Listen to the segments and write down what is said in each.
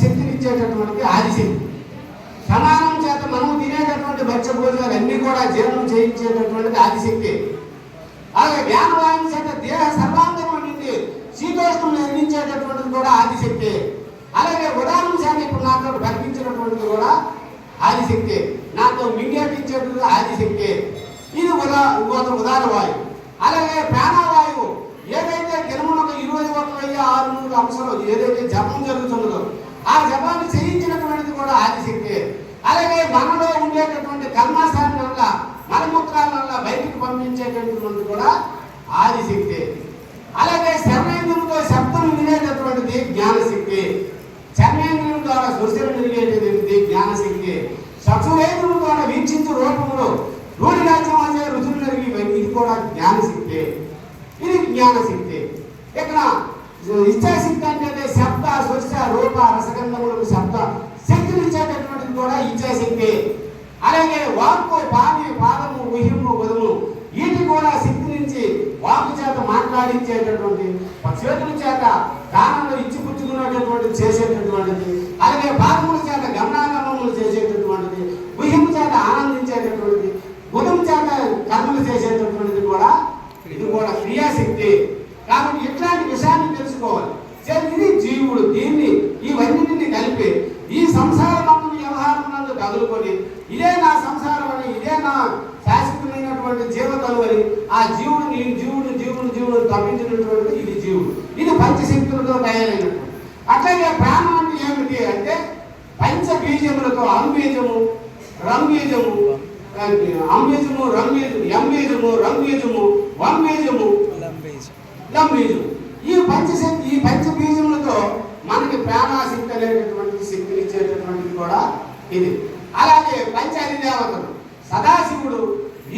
శక్తిని ఇచ్చేటటువంటిది ఆదిశక్తి. సమానం చేత మనం తినేటటువంటి భక్ష్య భోజనాలు అన్ని కూడా జీర్ణం చేయించేటటువంటిది ఆదిశక్తి. అలాగే జ్ఞానవాయువు చేత దేహ సర్వాంగం నిండి శీతోష్ణం నిర్మించేటటువంటిది కూడా ఆదిశక్తి. అలాగే ఉదాహరణ చేత ఇప్పుడు నాతో కల్పించినటువంటిది కూడా ఆదిశక్తి. నాతో మింగేటించేటది ఆదిశక్తి. ఇది ఉదా ఒక ఉదాహరణ వాయువు అలాగే ప్రాణవాయువు. ఏదైతే దినమున ఒక ఇరవై ఒక వెయ్యి ఆరు మూడు అంశాలు ఏదైతే జపం జరుగుతున్నదో ఆ జపాన్ని చేయించినటువంటిది కూడా ఆదిశక్తి. అలాగే మనలో ఉండేటటువంటి కర్మాశాల వల్ల మలమూత్రాల వల్ల బయటికి పంపించేటటువంటిది కూడా ఆదిశక్తి. అలాగే శర్మేంద్రులతో శబ్దం వినేటటువంటిది జ్ఞానశక్తి. చర్మేంద్రుల ద్వారా స్పృశలు జరిగేటటువంటి జ్ఞానశక్తి. చక్షురేంద్రుల ద్వారా వీక్షించు రూపంలో రూఢి రాజ్యం అనే రుచులు జరిగి ఇది కూడా జ్ఞానశక్తి. ఇది జ్ఞానశక్తి. ఇక్కడ ఇచ్చాశక్తి స్పర్శ రసగంధములకు శబ్ద శక్తిని ఇచ్చేటటువంటిది కూడా ఇచ్చాశక్తి అలాగే వాక్కు పాని పాదము ఉహిము వదులు వీటి కూడా శక్తి నుంచి వాక్కు చేత మాట్లాడించేటటువంటి చేతుల చేత దానంలో ఇచ్చి పుచ్చుకునేటటువంటి చేసేటటువంటిది అలాగే పాదముల చేత గమనాగమములు చేసేటటువంటిది ఉహిము చేత ఆనందించేటటువంటిది గుణం చేత కర్మలు చేసేటటువంటిది కూడా ఇది కూడా క్రియాశక్తి కాబట్టి ఇట్లాంటి విషయాన్ని తెలుసుకోవాలి సరే, ఇది జీవుడు దీన్ని ఇవన్నిటిని కలిపి ఈ సంసార బంధం వ్యవహారం నందు కదులుకొని ఇదే నా సంసారం అని ఇదే నా శాశ్వతమైనటువంటి జీవతలు అని ఆ జీవుడు నీ జీవుడు జీవుడు జీవుడు తప్పించినటువంటి ఇది జీవుడు. ఇది పంచశక్తులతో తయారైనటువంటి అట్లాగే ప్రాణం అంటే ఏమిటి అంటే పంచ బీజములతో అంబీజము రంబీజము అంబీజము రంబీజము ఎంబీజము రంబీజము వంబీజము లంబీజం ఈ పంచశక్తి ఈ పంచ బీజములతో మనకి ప్రాణాశక్తి అనేటటువంటి శక్తిని ఇచ్చేటటువంటిది కూడా ఇది. అలాగే పంచ అధిదేవతలు సదాశివుడు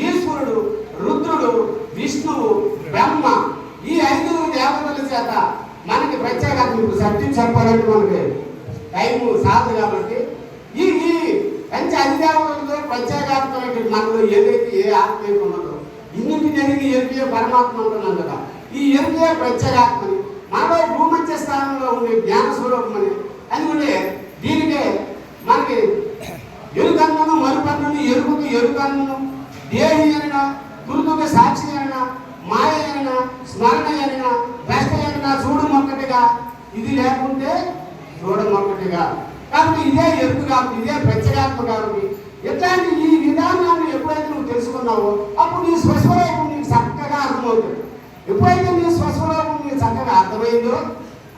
ఈశ్వరుడు రుద్రుడు విష్ణువు బ్రహ్మ ఈ ఐదుగురు దేవతల చేత మనకి ప్రత్యేకత మీకు సత్యం చెప్పాలంటే మనకి టైము సాధు కాబట్టి ఈ ఈ పంచ అధిదేవతలతో ప్రత్యేకాత్మైన మనలో ఏదైతే ఏ ఆత్మ ఉన్నదో ఇన్నింటి జరిగి ఎరిగే పరమాత్మ ఉంటున్నాం కదా ఈ ఎరిగే ప్రత్యేకాత్మని మనలో భూమధ్య స్థానంలో ఉండే జ్ఞాన స్వరూపమని అందుకంటే దీనికే మనకి ఎరుకన్నను మరుపన్నను ఎరుకుకు ఎరుకన్నను దేహి అయినా గురుతుకు సాక్షి అయినా ఇది లేకుంటే చూడమొక్కటిగా కాబట్టి ఇదే ఎరుపు కాబట్టి ఇదే ప్రత్యేగాత్మ కాబట్టి ఎట్లాంటి ఈ విధానాన్ని ఎప్పుడైతే నువ్వు తెలుసుకున్నావో అప్పుడు నీ స్వస్వరూపం నీకు చక్కగా అర్థమవుతుంది. ఎప్పుడైతే నీ స్వస్వరూపం నీకు చక్కగా అర్థమైందో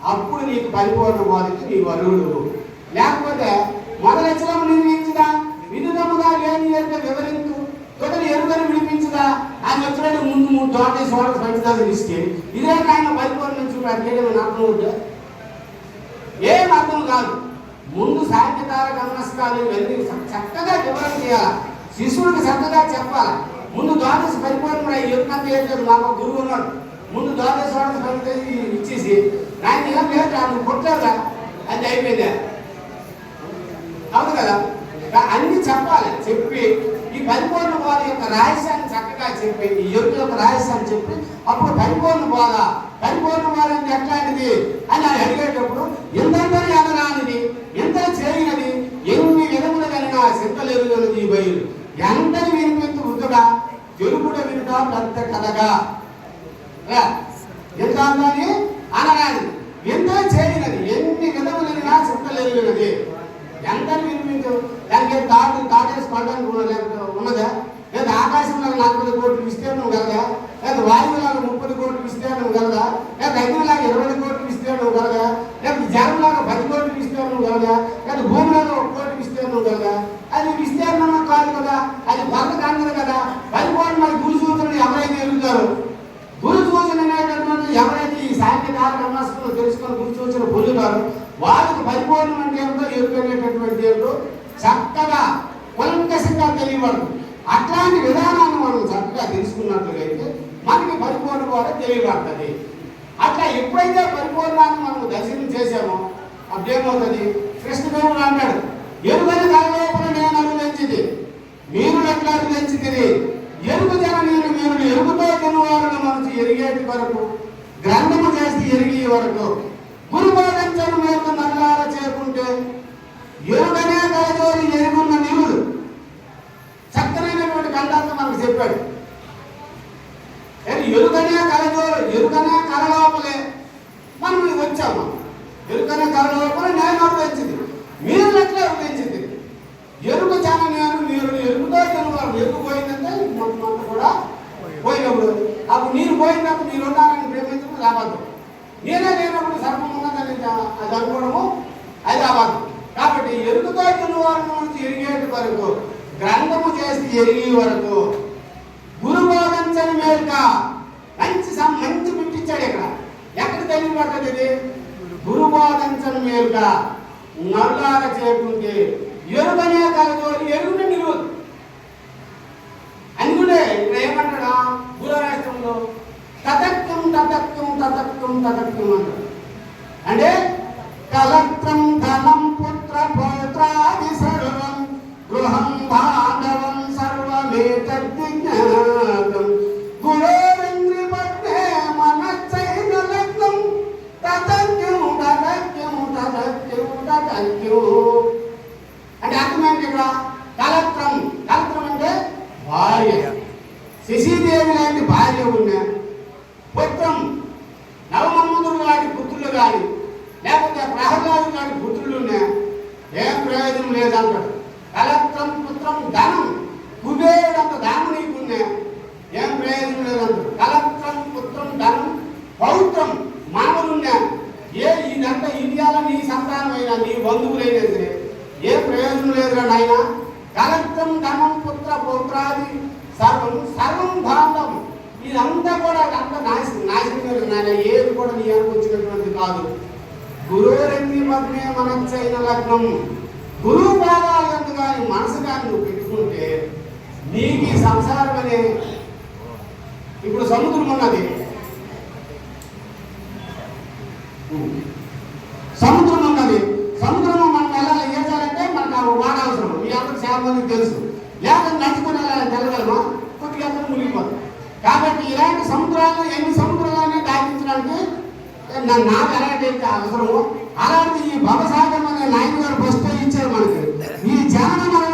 అప్పుడు నీకు పరిపూర్ణ బోధకి నీ వరువుడు లేకపోతే మొదలెచ్చడం నిర్మించదా? వినుదముగా లేని ఎరుక వివరించు. తొదలు ఎరుకను వినిపించదా ఆయన వచ్చినట్టు ముందు మూడు తోట సోడ పంచదాన్ని ఇస్తే ఇదే ఆయన పరిపూర్ణ చూడాలి అర్థం ఏం అర్థం కాదు. ముందు సాధ్యతార గమనస్కాలు ఇవన్నీ చక్కగా వివరణ చేయాలి. శిశువుడికి చక్కగా చెప్పాలి. ముందు ద్వాదశ పరిపూర్ణ యుద్ధం ఏం లేదు. మాకు గురువు ఉన్నాడు. ముందు ద్వాదశ పరిపూర్ణ ఇచ్చేసి ఆయన ఏం లేదు ఆయన కొట్టారా అది అయిపోయిందా. అవును కదా? అన్ని చెప్పాలి. చెప్పి ఈ పరిపూర్ణ బోధ యొక్క రహస్యాన్ని చక్కగా చెప్పి ఈ యొక్క రహస్యాన్ని చెప్పి అప్పుడు పరిపూర్ణ బోధ పరిపూర్ణ వారం ఎట్లాంటిది అని ఆయన అడిగేటప్పుడు ఎంతంతని ఎదరానిది ఎంత చేయనది? ఎన్ని విధములు కలిగిన సింతలేరుగలది ఈ బయలు? ఎంతని వినిపించు వృద్ధుడా తెలుగుడ వినుట పెద్ద కథగా ఎంత అందాన్ని? అనగాని ఎంత చేయనది? ఎన్ని విధములైనా చింతలేరుగలది ఎంత వినిపించు? దానికి ఏం తాటు తాటేసి పడడానికి ఉన్నదా లేదా ఆకాశంలో నలభై కోట్లు విస్తీర్ణం కదా లేదా వాయువులాగా ముప్పై కోట్లు విస్తీర్ణం కలదా లేదా ఇరవై కోట్లు విస్తీర్ణం కలదా లేదా జనంలాగా పది కోట్లు విస్తీర్ణం కలదా లేదా భూమిలాగా ఒక కోటి విస్తీర్ణం కలగా అది విస్తీర్ణం కాదు కదా? అది కొరత కాదు? కదా పరిపూర్ణ మరి గురు సూచనలు ఎవరైతే ఎదుగుతారు గురు సూచన అనేటటువంటి ఎవరైతే ఈ సాంకేతిక కర్మాసనం తెలుసుకొని గురు సూచన పొందుతారు వాళ్ళకి పరిపూర్ణం అంటే ఏమిటో ఎదుగునేటటువంటి ఏమిటో చక్కగా కులంకసంగా తెలియబడుతుంది అట్లాంటి విధానాన్ని మనం చక్కగా తెలుసుకున్నట్లయితే మనకి పరిపూర్ణ కూడా తెలియబడుతుంది. అట్లా ఎప్పుడైతే పరిపూర్ణాన్ని మనం దర్శనం చేశామో అప్పుడేమవుతుంది కృష్ణదేవుడు అంటాడు ఎరుగని దానిలోపల నేను అనుభవించింది మీరు ఎట్లా అనుభవించింది ఎరుగు జన నేను మీరు ఎరుగుతో కొనువారుగా మనసు ఎరిగేటి వరకు గ్రంథము చేసి ఎరిగి వరకు గురుపోదించను మీరు నల్లార చేరుకుంటే ఎరుగనే కలజోరి ఎరుగున్న అప్పుడు నీరు పోయినప్పుడు మీరు ఉన్నారని ప్రేమించడం అబద్ధం నేనే లేనప్పుడు సర్వం ఉన్నదని అది అనుకోవడము అది అబద్ధం కాబట్టి ఎరుకుతో తినవారి నుంచి ఎరిగేటి వరకు గ్రంథము చేసి ఎరిగే వరకు గురు బోధించని మేలుక మంచి మంచి పుట్టించాడు ఇక్కడ. ఎక్కడ తెలివి పడుతుంది ఇది? గురు బోధించని మేలుక నల్లార చేయకుంటే ఎరుగనే కలదు ఎరుగు తతత్వం అంటే కలత్రం ధనం పుత్ర పౌత్రాది సర్వం గృహం బాంధవం సర్వమేతజ్ఞాతం గురోరింద్రి పద్మే మనచ్చైన లగ్నం. తతత్యం తతత్యం తతత్యం తతత్యం అంటే అర్థమేంటి ఇక్కడ? ప్రయోజనం లేదంటాడు కలత్రం పుత్రం ధనం కుబేరొక దానం నీకున్నా ఏం ప్రయోజనం లేదంటాడు కలత్రం పుత్రం ధనం పౌత్రం మానవులున్నా. ఏ ఇదంతా ఇండియాలో నీ సంతానమైనా నీ బంధువులైనా సరే ఏ ప్రయోజనం లేదురా నాయన? కలత్రం ధనం పుత్ర పౌత్రాది సర్వం సర్వం భావం ఇదంతా కూడా అంత నాశనం నాశనం నాయన. ఏది కూడా నీ అనుకొచ్చినటువంటిది కాదు. గురువురెన్ని పద్మే మనచ్చైన లగ్నం. గురువు పాదాలు కానీ మనసు కానీ నువ్వు పెట్టుకుంటే నీకు ఈ సంసారం అనే ఇప్పుడు సముద్రం ఉన్నది. సముద్రం ఉన్నది. సముద్రం మనం వెళ్ళాలి ఈదాలంటే మనకు ఆ వాడ అవసరం. మీ అందరికి చాలా మందికి తెలుసు. లేకపోతే నడుచుకుని వెళ్ళాలని తెలగలమా కొద్దిగా అందరూ కాబట్టి ఇలాంటి సముద్రాలు ఎన్ని సముద్రాలనే దాటించడానికి నాకు అలాంటి అవసరము? అలాంటి ఈ బాబాసాగర్ అనే నాయకుడు గారు ఫస్ట్ ఇచ్చారు మనకి. ఈ జనన